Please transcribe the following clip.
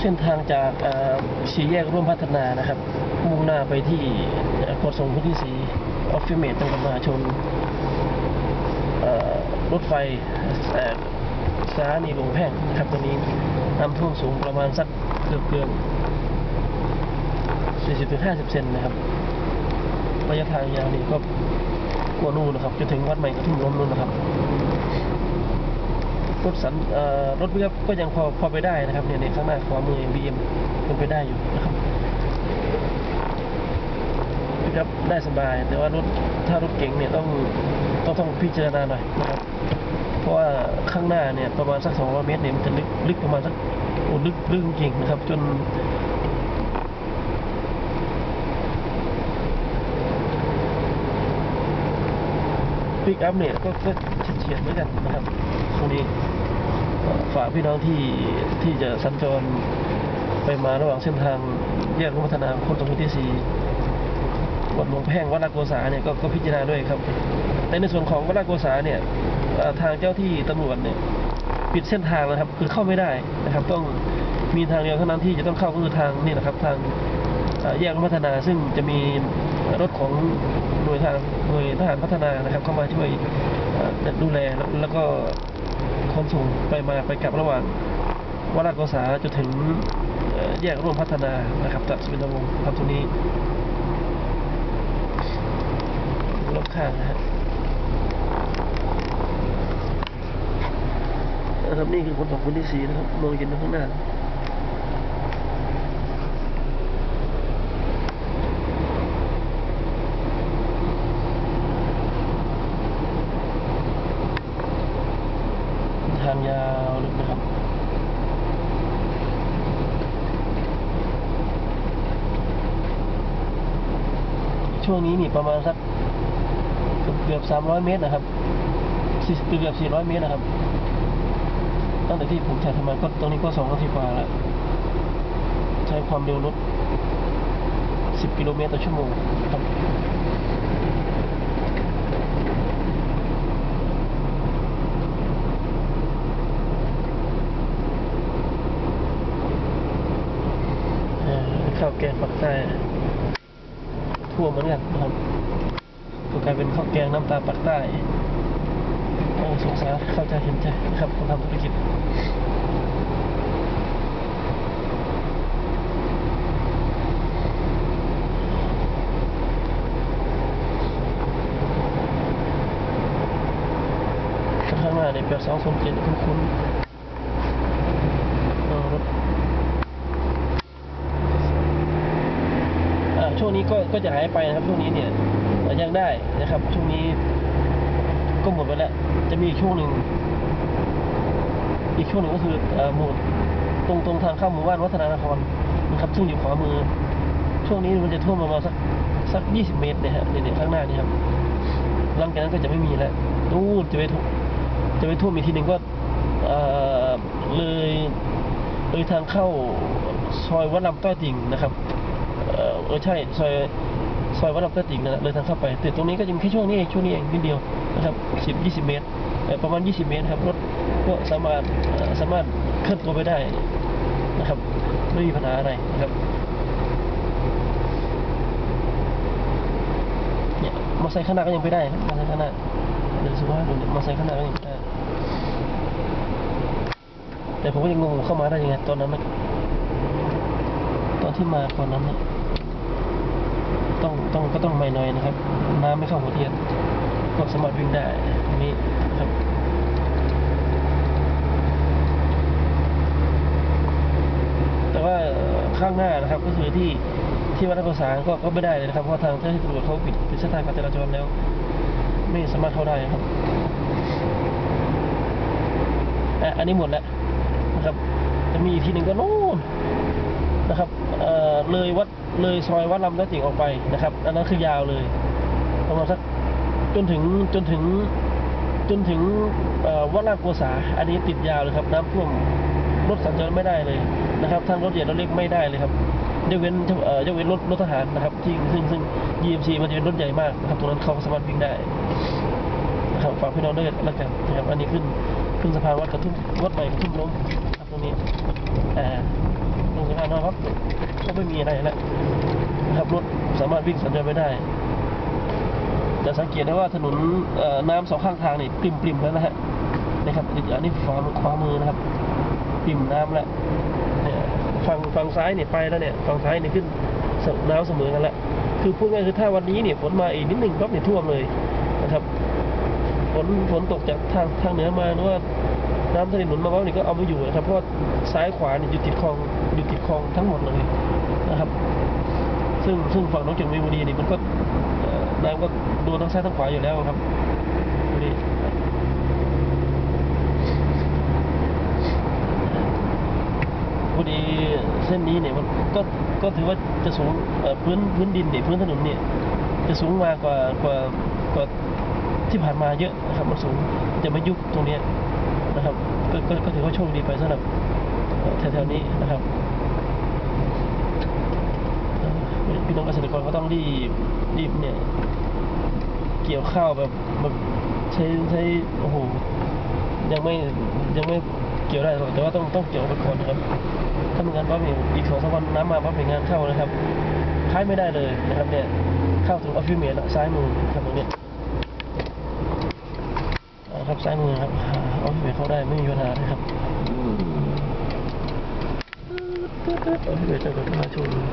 เส้นทางจากสี่แยกร่วมพัฒนานะครับ มุ่งหน้าไปที่เอ่อขนส่งพื้นที่สีออฟฟิเมตตรงกับมหาชนรถไฟสถานีหลวงแพ่งนะครับตอนนี้น้ำท่วมสูงประมาณสักเกือบเกือบ40-50 เซนนะครับ ระยะทางยาวนี่ก็กว่านู่นนะครับจนถึงวัดใหม่กระทุ่มล้มนู่นนะครับ รถสันรถพิกอัพก็ยังพอพอไปได้นะครับเนี่ยในข้างหน้าขวามือบีเอ็มยังไปได้อยู่นะครับพิกับได้สบาย แต่ว่ารถถ้ารถเก๋งเนี่ยต้องต้องต้องพิจารณาหน่อยนะครับ เพราะว่าข้างหน้าเนี่ยประมาณสัก 200 เมตรเนี่ยมันจะลึกลึกประมาณสักโอ้ลึกลึกจริงนะครับ จน ปิกอัพเนี่ยก็ก็เฉียดๆเหมือนกันนะครับตรงนี้ฝากพี่น้องที่ที่จะสัญจรไปมาระหว่างเส้นทางแยกรุ่งพัฒนาคนตรงที่สี่วัดหลวงแพ่งวัดลาโกษาเนี่ยก็ก็พิจารณาด้วยครับ แต่ในส่วนของวัดลาโกษาเนี่ยทางเจ้าที่ตำรวจเนี่ยปิดเส้นทางนะครับ คือเข้าไม่ได้นะครับ ต้องมีทางเดียวเท่านั้นที่จะต้องเข้าก็คือทางนี่นะครับ ทางเอ่อแยกพัฒนาซึ่งจะมี รถของหน่วยทางหน่วยทหารพัฒนานะครับ เข้ามาช่วยดูแลแล้วแล้วก็ขนส่งไปมาไปกลับระหว่างวัดราชโกษาจนถึงแยกร่วมพัฒนานะครับจากสุวินทวงศ์ครับตรงนี้รอบข้างนะฮะนะครับนี่คือคนของคนที่สี่นะครับมองเห็นข้างหน้า ทางยาวลึกนะครับช่วงนี้นี่ประมาณสักเกือบสามร้อยเมตรนะครับสี่เกือบสี่ร้อยเมตรนะครับ ตั้งแต่ที่ผมถ่ายทำมาก็ตรงนี้ก็สองนาทีกว่าแล้ว ใช้ความเร็วรถสิบกิโลเมตรต่อชั่วโมงครับ เอ่อข้าวแกง ปักใต้ทั่วเหมือนกันนะครับก็กลายเป็นข้าวแกงน้ำตาปักใต้โอ้สงสารเข้าใจเห็นใจนะครับคนทำธุรกิจข้างหน้าเนี่ยเป็นสองสมเจ็ดคุ้นๆเออรถ อ่า ช่วงนี้ก็ก็จะหายไปนะครับช่วงนี้เนี่ยยังได้นะครับช่วงนี้ก็หมดไปแล้ว จะมีอีกช่วงหนึ่งอีกช่วงหนึ่งก็คือหมดตรงตรงทางเข้าหมู่บ้านวัฒนานครนะครับซึ่งอยู่ขวามือ ช่วงนี้มันจะท่วมประมาณสักสักยี่สิบเมตรนี่ยฮะเนี่ยข้างหน้านี่ครับหลังจากนั้นก็จะไม่มีแล้วนู่นจะไปท่จะไปท่วมอีกทีหนึ่งก็เออเลยเลยทางเข้าซอยวัดลำต้อยติ่งนะครับ เออใช่ซอยซอยวัดลำต้อยติ่งนั่นแหละเลยทางเข้าไปแต่ตรงนี้ก็จะมีแค่ช่วงนี้เองช่วงนี้เองนิดเดียวนะครับสิบยี่สิบเมตรประมาณยี่สิบเมตรครับรถก็สามารถสามารถเคลื่อนตัวไปได้นะครับ ไม่มีปัญหาอะไรนะครับเนี่ยมอเตอร์ไซค์ข้างหน้าก็ยังไปได้มอเตอร์ไซค์ข้างหน้าเดี๋ยวสุภาพดูเนี่ยมอเตอร์ไซค์ข้างหน้าก็ยังไปได้แต่ผมก็ยังงงเข้ามาได้ยังไงตอนนั้น ตอนที่มาตอนนั้นเนะ ต้องต้องก็ต้องไม่น้อยนะครับน้ำไม่เข้าหัวเทียนก็สามารถวิ่งได้นี้ครับแต่ว่าข้างหน้านะครับก็คือที่ที่วัดนักศึกษาก็ก็ไม่ได้เลยนะครับเพราะทางเจ้าหน้าที่ตำรวจเขาปิดปิดเส้นทางการจราจรแล้ว ไม่สามารถเข้าได้ครับอะอันนี้หมดแล้วนะครับ จะมีอีกทีหนึ่งก็โน่น นะครับเเลยวัดเลยซอยวัดลำตะจิงออกไปนะครับ อันนั้นคือยาวเลยประมาณสักจนถึงจนถึงจนถึงวัดลาดโกษาอันนี้ติดยาวเลยครับ น้ำท่วมรถสัญจรไม่ได้เลยนะครับทั้งรถใหญ่รถเล็กไม่ได้เลยครับยกเว้นยกเว้นรถรถทหารนะครับที่ซึ่งซึ่ง GMC มันจะเป็นรถใหญ่มากนะครับตรงนั้นเขาสามารถวิ่งได้นะครับฝากพี่น้องด้วยแล้วกันนะครับอันนี้ขึ้นขึ้นสะพานวัดกระทุ่มวัดใหม่กระทุ่มล้มครับตรงนี้อ่า สะพานมาครับก็ไม่มีอะไรแล้วนะครับรถสามารถวิ่งสัญจรไปได้จะสังเกตได้ว่าถนนน้ำสองข้างทางนี่ปริมปริมๆแล้วนะฮะนะครับอันนี้ขวาขวามือนะครับปริมน้ำแล้วเนี่ยฝั่งฝั่งซ้ายเนี่ยไปแล้วเนี่ยฝั่งซ้ายเนี่ยขึ้นน้ำเสมอกันแล้วคือพูดง่ายคือถ้าวันนี้เนี่ยฝนมาอีกนิดหนึ่งปั๊บเนี่ยท่วมเลยนะครับฝนฝนตกจากทางทางเหนือมาหรือว่า น้ำทะเลหนุนมาปั๊บเนี่ยก็เอาไม่อยู่นะครับ เพราะว่าซ้ายขวาเนี่ยอยู่ติดคลองอยู่ติดคลองทั้งหมดเลยนะครับ ซึ่งซึ่งฝั่งน้องจังหวัดบุรีนี่มันก็น้ำก็โดนทั้งซ้ายทั้งขวาอยู่แล้วครับดูดิพอดีเส้นนี้เนี่ยมันก็ก็ถือว่าจะสูงพื้นพื้นดินเนี่ยพื้นถนนเนี่ยจะสูงมากกว่ากว่ากว่าที่ผ่านมาเยอะนะครับมันสูงจะไม่ยุบตรงเนี้ย นะครับก็ก็ก็ถือว่าโชคดีไปสำหรับแถวๆนี้นะครับพี่น้องเกษตรกรก็ต้องรีบรีบเนี่ย เกี่ยวข้าวแบบแบบใช้ใช้โอ้โหยังไม่ยังไม่เกี่ยวได้หรอกแต่ว่าต้องต้องเกี่ยวไปก่อนนะครับ ถ้าไม่งั้นปั๊บอีกสองสามวันน้ำมาปั๊บเนี่ยงานเข้านะครับใช้ไม่ได้เลยนะครับเนี่ยเข้าถึงออฟฟิศเมดซ้ายมือครับตรงเนี้ย ซ้ายมือครับออฟฟิศเมดเข้าได้ไม่มีปัญหานะครับออฟฟิศเมดจะเกิดมาช่วงนี้